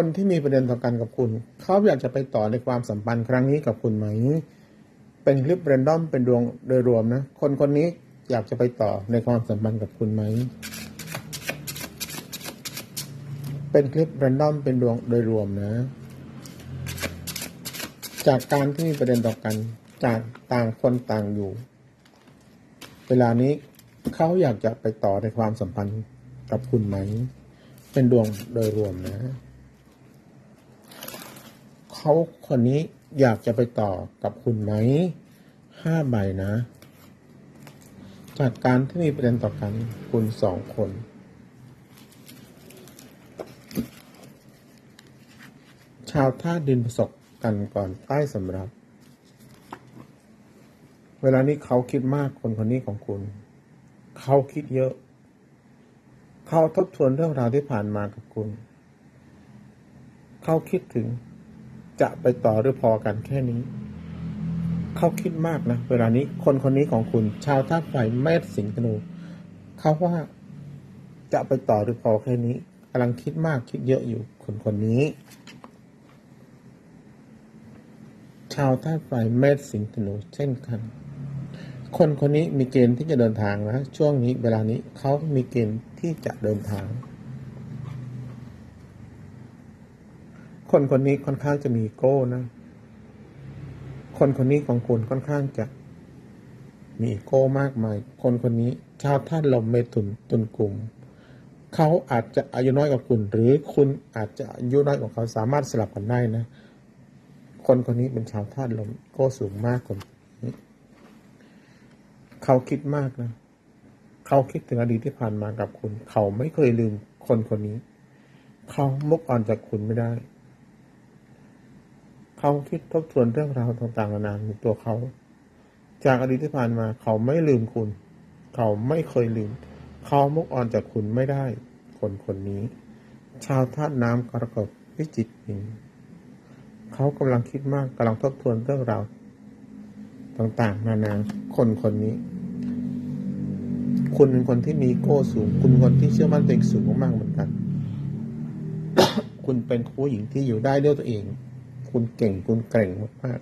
คนที่มีประเด็นต่อกันกับคุณ เขาอยากจะไปต่อในความสัมพันธ์ครั้งนี้กับคุณไหม เป็นคลิปเรนดอมเป็นดวงโดยรวมนะ คนคนนี้อยากจะไปต่อในความสัมพันธ์กับคุณไหม เป็นคลิปเรนดอมเป็นดวงโดยรวมนะ จากการที่มีประเด็นต่อกัน จากต่างคนต่างอยู่ เวลานี้เขาอยากจะไปต่อในความสัมพันธ์กับคุณไหม เป็นดวงโดยรวมนะ เขาคนนี้อยากจะไปต่อกับคุณไหมห้าใบนะจากการที่มีประเด็นต่อกันคุณสองคน ชาวท่าดินประสบกันก่อนใต้สำรับ เวลานี้เขาคิดมากคนคนนี้ของคุณ เขาคิดเยอะ เขาทบทวนเรื่องราวที่ผ่านมากับคุณ เขาคิดถึง จะไปต่อหรือพอกันแค่นี้ เขาคิดมากนะเวลานี้คนคนนี้ของคุณ ชาวท่าไฟแม่สิงห์ธนูเขาว่าจะไปต่อหรือพอแค่นี้กำลังคิดมากคิดเยอะอยู่คนคนนี้ ชาวธาไฟเมษสิงห์ธนูเช่นกัน คนคนนี้มีเกณฑ์ที่จะเดินทางนะช่วงนี้เวลานี้เขามีเกณฑ์ที่จะเดินทาง คนคนนี้ค่อนข้างจะมีโก้นะ คนคนนี้ของคุณค่อนข้างจะ มีโก้มากมาย คนคนนี้ ชาวธาตุลมเมถุนตุนกลุ่ม เขาอาจจะอายุน้อยกว่าคุณ หรือคุณอาจจะอายุน้อยกว่าเขาสามารถสลับกันได้นะ คนคนนี้เป็นชาวธาตุลมโก้สูงมากคนนี้เขาคิดมากนะ เขาคิดถึงอดีตที่ผ่านมากับคุณ เขาไม่เคยลืมคนคนนี้ เขามุกอ่อนจากคุณไม่ได้ เขาคิดทบทวนเรื่องราวต่างๆนานาในตัวเขา จากอดีตที่ผ่านมาเขาไม่ลืมคุณ เขาไม่เคยลืม เขามุกออนจากคุณไม่ได้ คนคนนี้ ชาวธาตุน้ำกรกฎพิจิกหินเขากำลังคิดมากกำลังทบทวนเรื่องราวต่างๆ นานาคนคนนี้ คุณเป็นคนที่มีโก้สูง คุณคนที่เชื่อมั่นตัวเองสูงมากๆเหมือนกัน คุณเป็นผู้หญิงที่อยู่ได้ด้วยตัวเอง คุณเก่งคุณเก่งมาก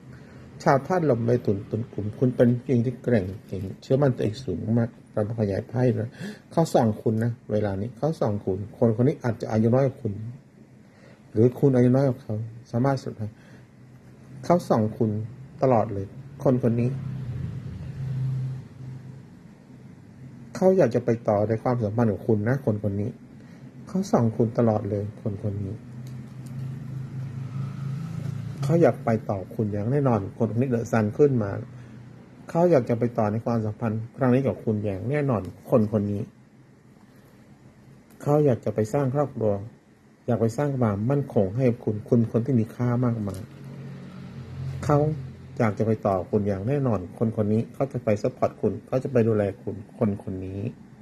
ๆชาวธาตุลมใบตุนตุนกลุ่ม คุณเป็นผู้หญิงที่เก่งเก่ง เชื่อมั่นตัวเองสูงมากตามขยายไพ่นะเขาส่องคุณนะเวลานี้เขาส่องคุณ คนคนนี้อาจจะอายุน้อยกว่าคุณ หรือคุณอายุน้อยกว่าเขา สามารถสุดท้ายเขาส่องคุณตลอดเลย คนคนนี้เขาอยากจะไปต่อในความสัมพันธ์กับคุณนะ คนคนนี้ เขาส่องคุณตลอดเลย คนคนนี้ เขาอยากไปต่อคุณอย่างแน่นอนคนคนนี้เดอะซันขึ้นมาเขาอยากจะไปต่อในความสัมพันธ์ ครั้งนี้กับคุณอย่างแน่นอนคนคนนี้เขาอยากจะไปสร้างครอบครัว อยากไปสร้างความมั่นคงให้คุณคุณคนที่มีค่ามากมายเขาอยากจะไปต่อคุณอย่างแน่นอน คนคนนี้เขาจะไปซัพพอร์ตคุณเขาจะไปดูแลคุณคนคนนี้